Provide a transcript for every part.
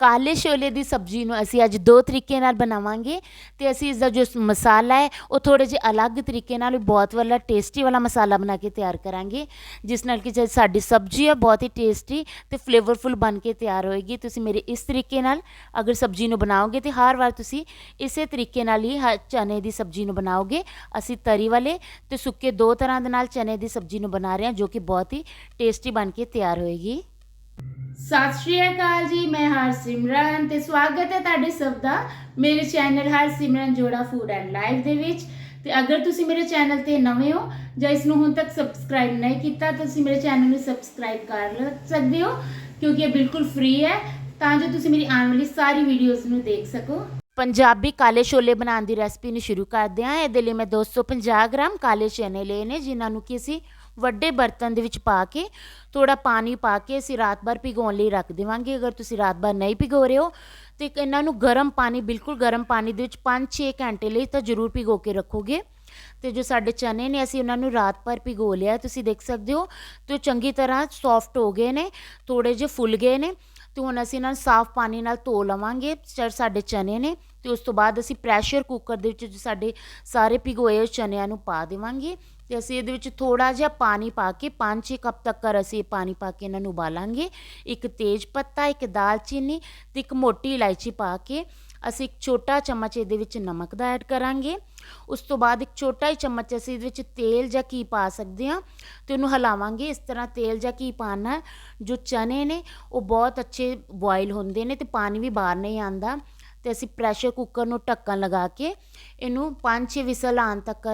ਕਾਲੇ ਛੋਲੇ ਦੀ ਸਬਜ਼ੀ ਨੂੰ ਅਸੀਂ ਅੱਜ ਦੋ ਤਰੀਕੇ ਨਾਲ ਬਣਾਵਾਂਗੇ ਅਤੇ ਅਸੀਂ ਇਸਦਾ ਜੋ ਮਸਾਲਾ ਹੈ, ਉਹ ਥੋੜ੍ਹੇ ਜਿਹੇ ਅਲੱਗ ਤਰੀਕੇ ਨਾਲ ਬਹੁਤ ਵਾਲਾ ਟੇਸਟੀ ਵਾਲਾ ਮਸਾਲਾ ਬਣਾ ਕੇ ਤਿਆਰ ਕਰਾਂਗੇ, ਜਿਸ ਨਾਲ ਕਿ ਜਿਹੜੀ ਸਾਡੀ ਸਬਜ਼ੀ ਹੈ ਬਹੁਤ ਹੀ ਟੇਸਟੀ ਅਤੇ ਫਲੇਵਰਫੁਲ ਬਣ ਕੇ ਤਿਆਰ ਹੋਏਗੀ। ਤੁਸੀਂ ਮੇਰੇ ਇਸ ਤਰੀਕੇ ਨਾਲ ਅਗਰ ਸਬਜ਼ੀ ਨੂੰ ਬਣਾਓਗੇ ਤਾਂ ਹਰ ਵਾਰ ਤੁਸੀਂ ਇਸੇ ਤਰੀਕੇ ਨਾਲ ਹੀ ਹ- ਚਨੇ ਦੀ ਸਬਜ਼ੀ ਨੂੰ ਬਣਾਓਗੇ। ਅਸੀਂ ਤਰੀ ਵਾਲੇ ਅਤੇ ਸੁੱਕੇ ਦੋ ਤਰ੍ਹਾਂ ਦੇ ਨਾਲ ਚਨੇ ਦੀ ਸਬਜ਼ੀ ਨੂੰ ਬਣਾ ਰਹੇ ਹਾਂ, ਜੋ ਕਿ ਬਹੁਤ ਹੀ ਟੇਸਟੀ ਬਣ ਕੇ ਤਿਆਰ ਹੋਏਗੀ। ਸਤਿ ਸ਼੍ਰੀ ਅਕਾਲ ਜੀ, ਮੈਂ ਹਰਸਿਮਰਨ ਤੇ ਸਵਾਗਤ ਹੈ ਤੁਹਾਡੇ ਸਭ ਦਾ ਮੇਰੇ ਚੈਨਲ ਹਰਸਿਮਰਨ ਜੋੜਾ ਫੂਡ ਐਂਡ ਲਾਈਫ ਦੇ ਵਿੱਚ। ਤੇ ਅਗਰ ਤੁਸੀਂ ਮੇਰੇ ਚੈਨਲ ਤੇ ਨਵੇਂ ਹੋ ਜਾਂ ਇਸ ਨੂੰ ਹੁਣ ਤੱਕ ਸਬਸਕ੍ਰਾਈਬ ਨਹੀਂ ਕੀਤਾ, ਤਾਂ ਤੁਸੀਂ ਮੇਰੇ ਚੈਨਲ ਨੂੰ ਸਬਸਕ੍ਰਾਈਬ ਕਰ ਸਕਦੇ ਹੋ ਕਿਉਂਕਿ ਇਹ ਬਿਲਕੁਲ ਫ੍ਰੀ ਹੈ। ਤਾਂ ਜੋ ਤੁਸੀਂ ਮੇਰੀ ਆਉਣ ਵਾਲੀ ਸਾਰੀ ਵੀਡੀਓਜ਼ ਨੂੰ ਦੇਖ ਸਕੋ। ਪੰਜਾਬੀ ਕਾਲੇ ਛੋਲੇ ਬਣਾਉਣ ਦੀ ਰੈਸਪੀ ਨੂੰ ਸ਼ੁਰੂ ਕਰਦੇ ਹਾਂ। ਇਹਦੇ ਲਈ ਮੈਂ 250 ਗ੍ਰਾਮ ਕਾਲੇ ਚਨੇ ਲਏ ਨੇ, ਜਿਨ੍ਹਾਂ ਨੂੰ ਕਿ ਅਸੀਂ ਵੱਡੇ ਬਰਤਨ ਦੇ ਵਿੱਚ ਪਾ ਕੇ, ਥੋੜ੍ਹਾ ਪਾਣੀ ਪਾ ਕੇ ਅਸੀਂ ਰਾਤ ਭਰ ਭਿਗਾਉਣ ਲਈ ਰੱਖ ਦੇਵਾਂਗੇ। ਅਗਰ ਤੁਸੀਂ ਰਾਤ ਭਰ ਨਹੀਂ ਭਿਗੋ ਰਹੇ ਹੋ, ਤੇ ਇਹਨਾਂ ਨੂੰ ਗਰਮ ਪਾਣੀ, ਬਿਲਕੁਲ ਗਰਮ ਪਾਣੀ ਦੇ ਵਿੱਚ 5-6 ਘੰਟੇ ਲਈ ਤਾਂ ਜ਼ਰੂਰ ਭਿਗੋ ਕੇ ਰੱਖੋਗੇ। ਅਤੇ ਜੋ ਸਾਡੇ ਚਨੇ ਨੇ, ਅਸੀਂ ਉਹਨਾਂ ਨੂੰ ਰਾਤ ਭਰ ਭਿਗੋ ਲਿਆ। ਤੁਸੀਂ ਦੇਖ ਸਕਦੇ ਹੋ, ਤੇ ਉਹ ਚੰਗੀ ਤਰ੍ਹਾਂ ਸੌਫਟ ਹੋ ਗਏ ਨੇ, ਥੋੜ੍ਹੇ ਜਿਹੇ ਫੁੱਲ ਗਏ ਨੇ, ਤੇ ਹੁਣ ਅਸੀਂ ਇਹਨਾਂ ਨੂੰ ਸਾਫ਼ ਪਾਣੀ ਨਾਲ ਧੋ ਲਵਾਂਗੇ ਚਰ ਸਾਡੇ ਚਨੇ ਨੇ, ਤੇ ਉਸ ਤੋਂ ਬਾਅਦ ਅਸੀਂ ਪ੍ਰੈਸ਼ਰ ਕੁੱਕਰ ਦੇ ਵਿੱਚ ਜੋ ਸਾਡੇ ਸਾਰੇ ਭਿਗੋਏ ਹੋਏ ਚਨਿਆਂ ਨੂੰ ਪਾ ਦੇਵਾਂਗੇ। ਤੇ ਅਸੀਂ ਇਹਦੇ ਵਿੱਚ ਥੋੜਾ ਜਿਹਾ ਪਾਣੀ ਪਾ ਕੇ 5-6 ਕੱਪ ਤੱਕ ਅਸੀਂ ਪਾਣੀ ਪਾ ਕੇ ਇਹਨਾਂ ਨੂੰ ਉਬਾਲਾਂਗੇ। ਇੱਕ ਤੇਜ ਪੱਤਾ, ਇੱਕ ਦਾਲਚੀਨੀ ਤੇ ਇੱਕ ਮੋਟੀ ਇਲਾਇਚੀ ਪਾ ਕੇ ਅਸੀਂ ਇੱਕ ਛੋਟਾ ਚਮਚ ਇਹਦੇ ਵਿੱਚ ਨਮਕ ਦਾ ਐਡ ਕਰਾਂਗੇ। ਉਸ ਤੋਂ ਬਾਅਦ ਇੱਕ ਛੋਟਾ ਹੀ ਚਮਚ ਅਸੀਂ ਇਹਦੇ ਵਿੱਚ ਤੇਲ ਜਾਂ ਘੀ ਪਾ ਸਕਦੇ ਹਾਂ ਤੇ ਉਹਨੂੰ ਹਿਲਾਵਾਂਗੇ। ਇਸ ਤਰ੍ਹਾਂ ਤੇਲ ਜਾਂ ਘੀ ਪਾਉਣ ਨਾਲ ਜੋ ਚਨੇ ਨੇ ਉਹ ਬਹੁਤ ਅੱਛੇ ਬੋਇਲ ਹੁੰਦੇ ਨੇ ਤੇ ਪਾਣੀ ਵੀ ਬਾਹਰ ਨਹੀਂ ਆਉਂਦਾ। ਅਤੇ ਅਸੀਂ ਪ੍ਰੈਸ਼ਰ ਕੁੱਕਰ ਨੂੰ ਢੱਕਣ ਲਗਾ ਕੇ ਇਹਨੂੰ 5-6 ਵਿਸਲ ਆਉਣ ਤੱਕ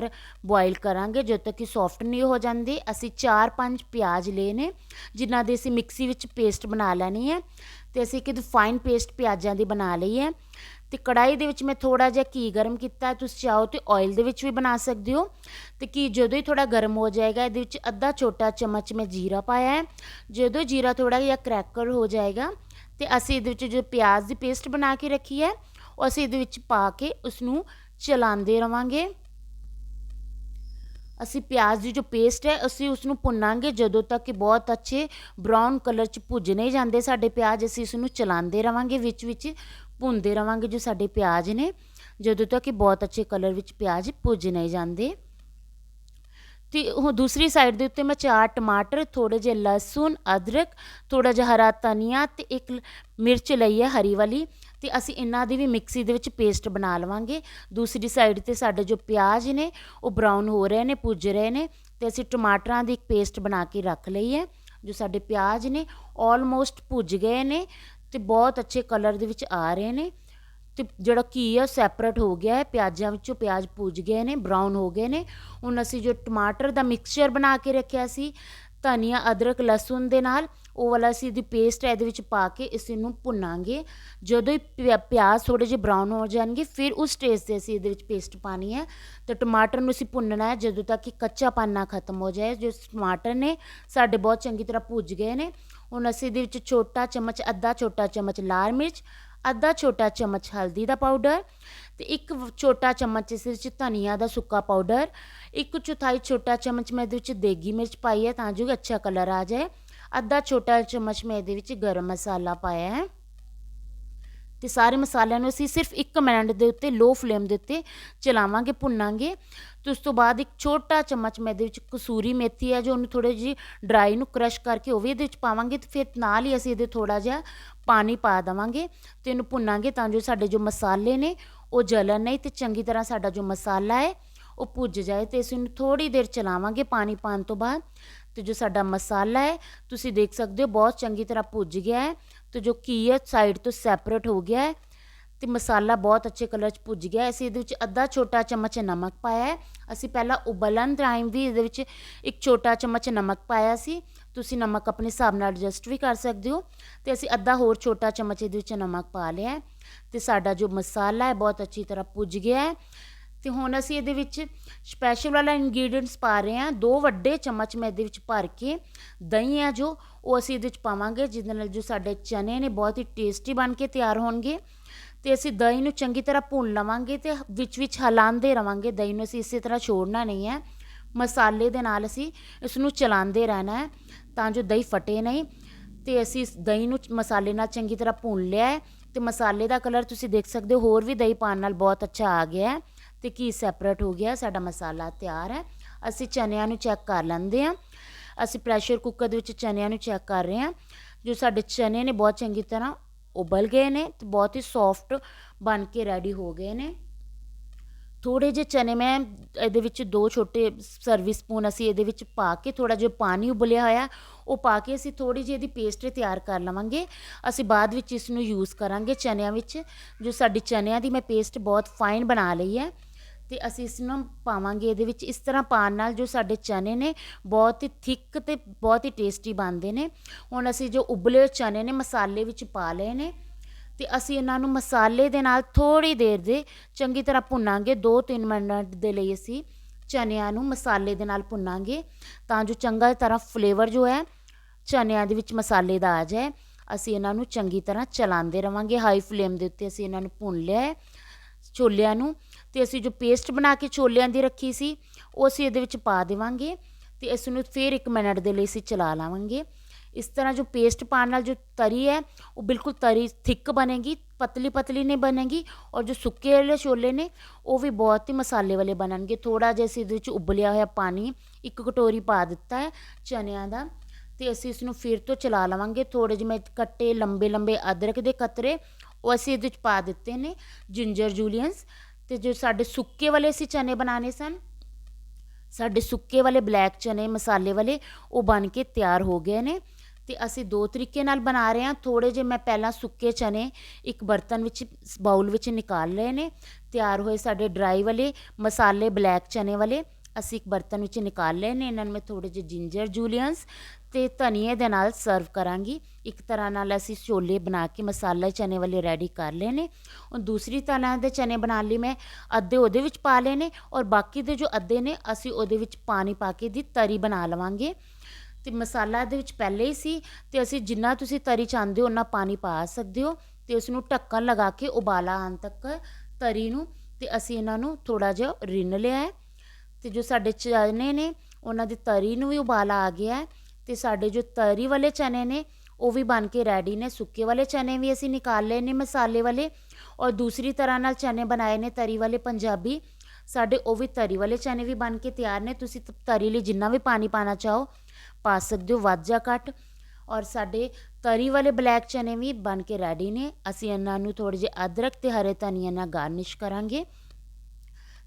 ਬੋਇਲ ਕਰਾਂਗੇ। ਜਦੋਂ ਤੱਕ ਕਿ ਸੋਫਟ ਨਹੀਂ ਹੋ ਜਾਂਦੀ, ਅਸੀਂ 4-5 ਪਿਆਜ਼ ਲਏ ਨੇ, ਜਿਨ੍ਹਾਂ ਦੀ ਅਸੀਂ ਮਿਕਸੀ ਵਿੱਚ ਪੇਸਟ ਬਣਾ ਲੈਣੀ ਹੈ ਅਤੇ ਅਸੀਂ ਇੱਕ ਫਾਈਨ ਪੇਸਟ ਪਿਆਜ਼ਾਂ ਦੀ ਬਣਾ ਲਈ ਹੈ। ਅਤੇ ਕੜਾਹੀ ਦੇ ਵਿੱਚ ਮੈਂ ਥੋੜ੍ਹਾ ਜਿਹਾ ਘੀ ਗਰਮ ਕੀਤਾ, ਤੁਸੀਂ ਚਾਹੋ ਤੇ ਆਇਲ ਦੇ ਵਿੱਚ ਵੀ ਬਣਾ ਸਕਦੇ ਹੋ। ਅਤੇ ਘੀ ਜਦੋਂ ਹੀ ਥੋੜ੍ਹਾ ਗਰਮ ਹੋ ਜਾਏਗਾ, ਇਹਦੇ ਵਿੱਚ ਅੱਧਾ ਛੋਟਾ ਚਮਚ ਮੈਂ ਜੀਰਾ ਪਾਇਆ ਹੈ। ਜਦੋਂ ਜੀਰਾ ਥੋੜ੍ਹਾ ਜਿਹਾ ਕਰੈਕਰ ਹੋ ਜਾਏਗਾ ਅਤੇ ਅਸੀਂ ਇਹਦੇ ਵਿੱਚ ਜੋ ਪਿਆਜ਼ ਦੀ ਪੇਸਟ ਬਣਾ ਕੇ ਰੱਖੀ ਹੈ, ਉਹ ਅਸੀਂ ਇਹਦੇ ਵਿੱਚ ਪਾ ਕੇ ਉਸਨੂੰ ਚਲਾਉਂਦੇ ਰਵਾਂਗੇ। ਅਸੀਂ ਪਿਆਜ਼ ਦੀ ਜੋ ਪੇਸਟ ਹੈ, ਅਸੀਂ ਉਸ ਨੂੰ ਭੁੰਨਾਂਗੇ। ਜਦੋਂ ਤੱਕ ਕਿ ਬਹੁਤ ਅੱਛੇ ਬ੍ਰਾਊਨ ਕਲਰ ਚ ਭੁੱਜ ਨਹੀਂ ਜਾਂਦੇ ਸਾਡੇ ਪਿਆਜ਼, ਅਸੀਂ ਇਸ ਨੂੰ ਚਲਾਉਂਦੇ ਰਵਾਂਗੇ, ਵਿੱਚ ਵਿੱਚ ਭੁੰਨਦੇ ਰਵਾਂਗੇ ਜੋ ਸਾਡੇ ਪਿਆਜ਼ ਨੇ। ਜਦੋਂ ਤੱਕ ਕਿ ਬਹੁਤ ਅੱਛੇ ਕਲਰ ਵਿੱਚ ਪਿਆਜ਼ ਭੁੱਜ ਨਹੀਂ ਜਾਂਦੇ। ਤੇ ਉਹ ਦੂਸਰੀ ਸਾਈਡ ਦੇ ਉੱਤੇ ਮੈਂ ਚਾਰ ਟਮਾਟਰ ਥੋੜੇ ਜਿਹੇ ਲਸਣ, ਅਦਰਕ ਥੋੜਾ ਜਿਹਾ ਹਰਾ ਧਨੀਆ ਤੇ ਇੱਕ ਮਿਰਚ ਲਈ ਹੈ ਹਰੀ ਵਾਲੀ ਤੇ ਅਸੀਂ ਇਹਨਾਂ ਦੀ ਵੀ ਮਿਕਸੀ ਦੇ ਵਿੱਚ ਪੇਸਟ ਬਣਾ ਲਵਾਂਗੇ। ਦੂਸਰੀ ਸਾਈਡ ਤੇ ਸਾਡੇ ਜੋ ਪਿਆਜ਼ ਨੇ, ਉਹ ਬਰਾਊਨ ਹੋ ਰਹੇ ਨੇ, ਭੁੱਜ ਰਹੇ ਨੇ ਤੇ ਅਸੀਂ ਟਮਾਟਰਾਂ ਦੀ ਇੱਕ ਪੇਸਟ ਬਣਾ ਕੇ ਰੱਖ ਲਈ ਹੈ। ਜੋ ਸਾਡੇ ਪਿਆਜ਼ ਨੇ ਆਲਮੋਸਟ ਭੁੱਜ ਗਏ ਨੇ ਤੇ ਬਹੁਤ ਅੱਛੇ ਕਲਰ ਦੇ ਵਿੱਚ ਆ ਰਹੇ ਨੇ। ਤੇ ਜਿਹੜਾ ਘੀ ਹੈ ਸੈਪਰੇਟ ਹੋ ਗਿਆ ਹੈ। ਪਿਆਜ਼ਾਂ ਵਿੱਚੋਂ ਪਿਆਜ਼ ਭੁੱਜ ਗਏ ਨੇ ਬਰਾਊਨ ਹੋ ਗਏ ਨੇ। ਹੁਣ ਅਸੀਂ ਜੋ ਟਮਾਟਰ ਦਾ ਮਿਕਸਚਰ ਬਣਾ ਕੇ ਰੱਖਿਆ ਸੀ, ਧਨੀਆ, ਅਦਰਕ, ਲਸਣ ਦੇ ਨਾਲ, ਉਹ ਵਾਲਾ ਅਸੀਂ ਦੀ ਪੇਸਟ ਇਹਦੇ ਵਿੱਚ ਪਾ ਕੇ ਇਸ ਨੂੰ ਭੁੰਨਾਂਗੇ। ਜਦੋਂ ਹੀ ਪਿਆ- ਪਿਆਜ਼ ਥੋੜੇ ਜਿਹੇ ਬਰਾਊਨ ਹੋ ਜਾਣਗੇ, ਫਿਰ ਉਸ ਸਟੇਜ ਤੇ ਅਸੀਂ ਇਹਦੇ ਵਿੱਚ ਪੇਸਟ ਪਾਣੀ ਹੈ। ਤੇ ਟਮਾਟਰ ਨੂੰ ਅਸੀਂ ਭੁੰਨਣਾ ਹੈ, ਜਦੋਂ ਤੱਕ ਕਿ ਕੱਚਾ ਪਾਨਾ ਖਤਮ ਹੋ ਜਾਏ। ਜੋ ਟਮਾਟਰ ਨੇ, ਸਾਡੇ ਬਹੁਤ ਚੰਗੀ ਤਰ੍ਹਾਂ ਭੁੱਜ ਗਏ ਨੇ। ਹੁਣ ਅਸੀਂ ਇਹਦੇ ਵਿੱਚ ਛੋਟਾ ਚਮਚ, ਅੱਧਾ ਛੋਟਾ ਚਮਚ ਲਾਲ ਮਿਰਚ ਅੱਧਾ ਛੋਟਾ ਚਮਚ ਹਲਦੀ ਦਾ ਪਾਊਡਰ ਤੇ ਇੱਕ ਛੋਟਾ ਚਮਚ ਇਸ ਵਿੱਚ ਧਨੀਆ ਦਾ ਸੁੱਕਾ ਪਾਊਡਰ, ਇੱਕ ਚੌਥਾਈ ਛੋਟਾ ਚਮਚ ਮੈਂ ਇਹਦੇ ਵਿੱਚ ਦੇਗੀ ਮਿਰਚ ਪਾਈ ਹੈ ਤਾਂ ਜੋ ਅੱਛਾ ਕਲਰ ਆ ਜਾਏ। ਅੱਧਾ ਛੋਟਾ ਚਮਚ ਮੈਂ ਇਹਦੇ ਵਿੱਚ ਗਰਮ ਮਸਾਲਾ ਪਾਇਆ ਹੈ। ਤੇ ਸਾਰੇ ਮਸਾਲਿਆਂ ਨੂੰ ਅਸੀਂ ਸਿਰਫ 1 ਮਿੰਟ ਦੇ ਉੱਤੇ ਲੋ ਫਲੇਮ ਦੇ ਉੱਤੇ ਚਲਾਵਾਂਗੇ, ਭੁੰਨਾਂਗੇ। ਤੇ ਉਸ ਤੋਂ ਬਾਅਦ ਇੱਕ ਛੋਟਾ ਚਮਚ ਮੈਂ ਇਹਦੇ ਵਿੱਚ ਕਸੂਰੀ ਮੇਥੀ ਹੈ, ਜੋ ਉਹਨੂੰ ਥੋੜੇ ਜਿਹੀ ਡਰਾਈ ਨੂੰ ਕ੍ਰਸ਼ ਕਰਕੇ ਉਹ ਵੀ ਇਹਦੇ ਵਿੱਚ ਪਾਵਾਂਗੇ ਤੇ ਫਿਰ ਨਾਲ ਹੀ ਅਸੀਂ ਇਹਦੇ ਥੋੜਾ ਜਿਹਾ ਪਾਣੀ ਪਾ ਦੇਵਾਂਗੇ ਤੇ ਇਹਨੂੰ ਭੁੰਨਾਂਗੇ ਤਾਂ ਜੋ ਸਾਡੇ ਜੋ ਮਸਾਲੇ ਨੇ ਉਹ ਜਲਣ ਨਹੀਂ ਤੇ ਚੰਗੀ ਤਰ੍ਹਾਂ ਸਾਡਾ ਜੋ ਮਸਾਲਾ ਹੈ ਉਹ ਭੁੱਜ ਜਾਏ ਤੇ ਇਸ ਨੂੰ ਥੋੜੀ ਦੇਰ ਚਲਾਵਾਂਗੇ ਪਾਣੀ ਪਾਣ ਤੋਂ ਬਾਅਦ। ਤੇ ਜੋ ਸਾਡਾ ਮਸਾਲਾ ਹੈ, ਤੁਸੀਂ ਦੇਖ ਸਕਦੇ ਹੋ ਬਹੁਤ ਚੰਗੀ ਤਰ੍ਹਾਂ ਭੁੱਜ ਗਿਆ ਹੈ। ਤੇ ਜੋ ਘੀ ਹੈ ਸਾਈਡ ਤੋਂ ਸੈਪਰੇਟ ਹੋ ਗਿਆ ਹੈ ਤੇ ਮਸਾਲਾ ਬਹੁਤ ਅੱਛੇ ਕਲਰ 'ਚ ਭੁੱਜ ਗਿਆ ਅਸੀਂ ਇਹਦੇ ਵਿੱਚ ਅੱਧਾ ਛੋਟਾ ਚਮਚ ਨਮਕ ਪਾਇਆ ਹੈ। ਅਸੀਂ ਪਹਿਲਾਂ ਉਬਲਣ ਟਾਈਮ ਵੀ ਇਹਦੇ ਵਿੱਚ ਇੱਕ ਛੋਟਾ ਚਮਚ ਨਮਕ ਪਾਇਆ ਸੀ। ਤੁਸੀਂ ਨਮਕ ਆਪਣੇ ਹਿਸਾਬ ਨਾਲ ਐਡਜਸਟ ਵੀ ਕਰ ਸਕਦੇ ਹੋ ਤੇ ਅਸੀਂ ਅੱਧਾ ਹੋਰ ਛੋਟਾ ਚਮਚ ਇਹਦੇ ਵਿੱਚ ਨਮਕ ਪਾ ਲਿਆ ਹੈ ਤੇ ਸਾਡਾ ਜੋ ਮਸਾਲਾ ਹੈ, ਬਹੁਤ ਅੱਛੀ ਤਰ੍ਹਾਂ ਭੁੱਜ ਗਿਆ ਹੈ। ਤੇ ਹੁਣ ਅਸੀਂ ਇਹਦੇ ਵਿੱਚ ਸਪੈਸ਼ਲ ਵਾਲਾ ਇੰਗਰੀਡੀਅੰਟਸ ਪਾ ਰਹੇ ਹਾਂ। ਦੋ ਵੱਡੇ ਚਮਚ ਮੈਂ ਇਹਦੇ ਵਿੱਚ ਭਰ ਕੇ ਦਹੀਂ ਹੈ ਜੋ, ਉਹ ਅਸੀਂ ਇਹਦੇ ਵਿੱਚ ਪਾਵਾਂਗੇ, ਜਿਹਦੇ ਨਾਲ ਜੋ ਸਾਡੇ ਚਨੇ ਨੇ ਬਹੁਤ ਹੀ ਟੇਸਟੀ ਬਣ ਕੇ ਤਿਆਰ ਹੋਣਗੇ। ਤੇ ਅਸੀਂ ਦਹੀਂ ਨੂੰ ਚੰਗੀ ਤਰ੍ਹਾਂ ਭੁੰਨ ਲਵਾਂਗੇ ਤੇ ਵਿੱਚ ਵਿੱਚ ਹਲਾਉਂਦੇ ਰਵਾਂਗੇ। ਦਹੀਂ ਨੂੰ ਅਸੀਂ ਇਸੇ ਤਰ੍ਹਾਂ ਛੋੜਨਾ ਨਹੀਂ ਹੈ। ਮਸਾਲੇ ਦੇ ਨਾਲ ਅਸੀਂ ਇਸ ਨੂੰ ਚਲਾਉਂਦੇ ਰਹਿਣਾ ਹੈ ਤਾਂ ਜੋ ਦਹੀਂ ਫਟੇ ਨਹੀਂ। ਤੇ ਅਸੀਂ ਇਸ ਦਹੀਂ ਨੂੰ ਮਸਾਲੇ ਨਾਲ ਚੰਗੀ ਤਰ੍ਹਾਂ ਭੁੰਨ ਲਿਆ ਹੈ। ਤੇ ਮਸਾਲੇ ਦਾ ਕਲਰ ਤੁਸੀਂ ਦੇਖ ਸਕਦੇ ਹੋ, ਹੋਰ ਵੀ ਦਹੀਂ ਪਾਉਣ ਨਾਲ ਬਹੁਤ ਅੱਛਾ ਆ ਗਿਆ ਹੈ। ਅਤੇ ਘੀ ਸੈਪਰੇਟ ਹੋ ਗਿਆ, ਸਾਡਾ ਮਸਾਲਾ ਤਿਆਰ ਹੈ। ਅਸੀਂ ਚਨਿਆਂ ਨੂੰ ਚੈੱਕ ਕਰ ਲੈਂਦੇ ਹਾਂ। ਅਸੀਂ ਪ੍ਰੈਸ਼ਰ ਕੁੱਕਰ ਦੇ ਵਿੱਚ ਚਨਿਆਂ ਨੂੰ ਚੈੱਕ ਕਰ ਰਹੇ ਹਾਂ। ਜੋ ਸਾਡੇ ਚਨੇ ਨੇ ਬਹੁਤ ਚੰਗੀ ਤਰ੍ਹਾਂ ਉਬਲ ਗਏ ਨੇ ਤੇ ਬਹੁਤ ਹੀ ਸੌਫਟ ਬਣ ਕੇ ਰੈਡੀ ਹੋ ਗਏ ਨੇ। ਥੋੜੇ ਜਿਹੇ ਚਨੇ ਮੈਂ ਇਹਦੇ ਵਿੱਚ ਦੋ ਛੋਟੇ ਸਰਵਿਸ ਸਪੂਨ ਅਸੀਂ ਇਹਦੇ ਵਿੱਚ ਪਾ ਕੇ ਥੋੜਾ ਜਿਹਾ ਪਾਣੀ ਉਬਲਿਆ ਹੋਇਆ, ਉਹ ਪਾ ਕੇ ਅਸੀਂ ਥੋੜੀ ਜਿਹੀ ਇਹਦੀ ਪੇਸਟ ਤਿਆਰ ਕਰ ਲਵਾਂਗੇ। ਅਸੀਂ ਬਾਅਦ ਵਿੱਚ ਇਸ ਨੂੰ ਯੂਜ਼ ਕਰਾਂਗੇ ਚਨਿਆਂ ਵਿੱਚ। ਜੋ ਸਾਡੀ ਚਨਿਆਂ ਦੀ ਮੈਂ ਪੇਸਟ ਬਹੁਤ ਫਾਈਨ ਬਣਾ ਲਈ ਹੈ। ਅਤੇ ਅਸੀਂ ਇਸ ਨੂੰ ਪਾਵਾਂਗੇ, ਇਹਦੇ ਵਿੱਚ ਇਸ ਤਰ੍ਹਾਂ ਪਾਉਣ ਨਾਲ ਜੋ ਸਾਡੇ ਚਨੇ ਨੇ ਬਹੁਤ ਹੀ ਥਿੱਕ ਅਤੇ ਬਹੁਤ ਹੀ ਟੇਸਟੀ ਬਣਦੇ ਨੇ। ਹੁਣ ਅਸੀਂ ਜੋ ਉਬਲੇ ਚਨੇ ਨੇ ਮਸਾਲੇ ਵਿੱਚ ਪਾ ਲਏ ਨੇ ਅਤੇ ਅਸੀਂ ਇਹਨਾਂ ਨੂੰ ਮਸਾਲੇ ਦੇ ਨਾਲ ਥੋੜ੍ਹੀ ਦੇਰ ਦੇ ਚੰਗੀ ਤਰ੍ਹਾਂ ਭੁੰਨਾਂਗੇ 2-3 ਮਿੰਟ ਦੇ ਲਈ ਅਸੀਂ ਚਨਿਆਂ ਨੂੰ ਮਸਾਲੇ ਦੇ ਨਾਲ ਭੁੰਨਾਂਗੇ ਤਾਂ ਜੋ ਚੰਗਾ ਤਰ੍ਹਾਂ ਫਲੇਵਰ ਜੋ ਹੈ ਚਨਿਆਂ ਦੇ ਵਿੱਚ ਮਸਾਲੇ ਦਾ ਆ ਜਾਏ। ਅਸੀਂ ਇਹਨਾਂ ਨੂੰ ਚੰਗੀ ਤਰ੍ਹਾਂ ਚਲਾਉਂਦੇ ਰਵਾਂਗੇ। ਹਾਈ ਫਲੇਮ ਦੇ ਉੱਤੇ ਅਸੀਂ ਇਹਨਾਂ ਨੂੰ ਭੁੰਨ ਲਿਆ ਹੈ। ਛੋਲਿਆਂ ਨੂੰ ਤੇ ਅਸੀਂ ਜੋ ਪੇਸਟ ਬਣਾ ਕੇ ਛੋਲਿਆਂ ਦੀ ਰੱਖੀ ਸੀ, ਉਹ ਅਸੀਂ ਇਹਦੇ ਵਿੱਚ ਪਾ ਦੇਵਾਂਗੇ ਤੇ ਇਸ ਨੂੰ ਫਿਰ 1 ਮਿੰਟ ਦੇ ਲਈ ਅਸੀਂ ਚਲਾ ਲਾਵਾਂਗੇ। ਇਸ ਤਰ੍ਹਾਂ ਜੋ ਪੇਸਟ ਪਾਉਣ ਨਾਲ ਜੋ ਤਰੀ ਹੈ, ਉਹ ਬਿਲਕੁਲ ਤਰੀ ਥਿੱਕ ਬਣੇਗੀ ਪਤਲੀ ਪਤਲੀ ਨਹੀਂ ਬਣੇਗੀ ਔਰ ਜੋ ਸੁੱਕੇ ਵਾਲੇ ਛੋਲੇ ਨੇ, ਉਹ ਵੀ ਬਹੁਤ ਹੀ ਮਸਾਲੇ ਵਾਲੇ ਬਣਨਗੇ। ਥੋੜਾ ਜਿਹਾ ਅਸੀਂ ਇਹਦੇ ਵਿੱਚ ਉਬਲਿਆ ਹੋਇਆ ਪਾਣੀ ਇੱਕ ਕਟੋਰੀ ਪਾ ਦਿੱਤਾ ਹੈ ਚਨਿਆਂ ਦਾ ਤੇ ਅਸੀਂ ਇਸ ਨੂੰ ਫਿਰ ਤੋਂ ਚਲਾ ਲਵਾਂਗੇ। ਥੋੜੇ ਜਿਹੇ ਮੈਂ ਕੱਟੇ ਲੰਬੇ ਲੰਬੇ ਅਦਰਕ ਦੇ ਕਤਰੇ, ਉਹ ਅਸੀਂ ਇਹਦੇ ਵਿੱਚ ਪਾ ਦਿੱਤੇ ਨੇ ਜਿੰਜਰ ਜੂਲੀਅਨਸ ਤੇ ਜੋ ਸਾਡੇ ਸੁੱਕੇ ਵਾਲੇ ਅਸੀਂ ਚਨੇ ਬਣਾਉਣੇ ਸਨ, ਸਾਡੇ ਸੁੱਕੇ ਵਾਲੇ ਬਲੈਕ ਚਨੇ, ਮਸਾਲੇ ਵਾਲੇ, ਉਹ ਬਣ ਕੇ ਤਿਆਰ ਹੋ ਗਏ ਨੇ ਤੇ ਅਸੀਂ ਦੋ ਤਰੀਕੇ ਨਾਲ ਬਣਾ ਰਹੇ ਹਾਂ। ਥੋੜੇ ਜਿਹੇ ਮੈਂ ਪਹਿਲਾਂ ਸੁੱਕੇ ਚਨੇ ਇੱਕ ਬਰਤਨ ਵਿੱਚ ਬਾਉਲ ਵਿੱਚ ਨਿਕਾਲ ਲਏ ਨੇ। ਤਿਆਰ ਹੋਏ ਸਾਡੇ ਡਰਾਈ ਵਾਲੇ ਮਸਾਲੇ, ਬਲੈਕ ਚਨੇ ਵਾਲੇ। ਅਸੀਂ ਇੱਕ ਬਰਤਨ ਵਿੱਚ ਨਿਕਾਲ ਲਏ ਨੇ, ਇਹਨਾਂ ਨੂੰ ਮੈਂ ਥੋੜੇ ਜਿਹੇ ਜਿੰਜਰ ਜੂਲੀਅਨਸ ਤੇ ਧਨੀਏ ਦੇ ਨਾਲ ਸਰਵ ਕਰਾਂਗੀ। ਇੱਕ ਤਰ੍ਹਾਂ ਨਾਲ ਅਸੀਂ ਛੋਲੇ ਬਣਾ ਕੇ ਮਸਾਲਾ ਚਨੇ ਵਾਲੇ ਰੈਡੀ ਕਰ ਲਏ ਨੇ। ਹੁਣ ਦੂਸਰੀ ਤਰ੍ਹਾਂ ਦੇ ਚਨੇ ਬਣਾ ਲਈ ਮੈਂ, ਅੱਧੇ ਉਹਦੇ ਵਿੱਚ ਪਾ ਲਏ ਨੇ ਔਰ ਬਾਕੀ ਦੇ ਜੋ ਅੱਧੇ ਨੇ, ਅਸੀਂ ਉਹਦੇ ਵਿੱਚ ਪਾਣੀ ਪਾ ਕੇ ਦੀ ਤਰੀ ਬਣਾ ਲਵਾਂਗੇ। ਤੇ ਮਸਾਲਾ ਦੇ ਵਿੱਚ ਪਹਿਲੇ ਹੀ ਸੀ ਤੇ ਅਸੀਂ ਜਿੰਨਾ ਤੁਸੀਂ ਤਰੀ ਚਾਹੁੰਦੇ ਹੋ ਉਹਨਾਂ ਪਾਣੀ ਪਾ ਸਕਦੇ ਹੋ ਤੇ ਉਸ ਨੂੰ ਢੱਕਣ ਲਗਾ ਕੇ ਉਬਾਲਾ ਆਉਣ ਤੱਕ ਤਰੀ ਨੂੰ ਤੇ ਅਸੀਂ ਇਹਨਾਂ ਨੂੰ ਥੋੜਾ ਜਿਹਾ ਰਿੰਨ ਲਿਆ ਹੈ। ਅਤੇ ਜੋ ਸਾਡੇ ਚਨੇ ਨੇ, ਉਹਨਾਂ ਦੀ ਤਰੀ ਨੂੰ ਵੀ ਉਬਾਲਾ ਆ ਗਿਆ ਅਤੇ ਸਾਡੇ ਜੋ ਤਰੀ ਵਾਲੇ ਚਨੇ ਨੇ, ਉਹ ਵੀ ਬਣ ਕੇ ਰੈਡੀ ਨੇ। ਸੁੱਕੇ ਵਾਲੇ ਚਨੇ ਵੀ ਅਸੀਂ ਨਿਕਾਲ ਲਏ ਨੇ ਮਸਾਲੇ ਵਾਲੇ ਔਰ ਦੂਸਰੀ ਤਰ੍ਹਾਂ ਨਾਲ ਚਨੇ ਬਣਾਏ ਨੇ ਤਰੀ ਵਾਲੇ ਪੰਜਾਬੀ। ਸਾਡੇ ਉਹ ਵੀ ਤਰੀ ਵਾਲੇ ਚਨੇ ਵੀ ਬਣ ਕੇ ਤਿਆਰ ਨੇ। ਤੁਸੀਂ ਤ- ਤਰੀ ਲਈ ਜਿੰਨਾ ਵੀ ਪਾਣੀ ਪਾਣਾ ਚਾਹੋ, ਪਾ ਸਕਦੇ ਹੋ, ਵੱਧ ਜਾਂ ਘੱਟ। ਔਰ ਸਾਡੇ ਤਰੀ ਵਾਲੇ ਬਲੈਕ ਚਨੇ ਵੀ ਬਣ ਕੇ ਰੈਡੀ ਨੇ। ਅਸੀਂ ਇਹਨਾਂ ਨੂੰ ਥੋੜ੍ਹੇ ਜਿਹੇ ਅਦਰਕ ਤੇ ਹਰੇ ਧਨੀਆ ਨਾਲ ਗਾਰਨਿਸ਼ ਕਰਾਂਗੇ।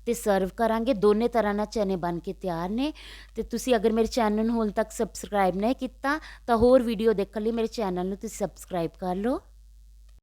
ਤੇ ਸਰਵ ਕਰਾਂਗੇ। ਦੋਨੇ ਤਰ੍ਹਾਂ ਨਾਲ ਚਨੇ ਬਣ ਕੇ ਤਿਆਰ ਨੇ। ਤੇ ਤੁਸੀਂ ਅਗਰ ਮੇਰੇ ਚੈਨਲ ਨੂੰ ਹੁਣ ਤੱਕ ਸਬਸਕ੍ਰਾਈਬ ਨਹੀਂ ਕੀਤਾ, ਤਾਂ ਹੋਰ ਵੀਡੀਓ ਦੇਖਣ ਲਈ ਮੇਰੇ ਚੈਨਲ ਨੂੰ ਤੁਸੀਂ ਸਬਸਕ੍ਰਾਈਬ ਕਰ ਲਓ।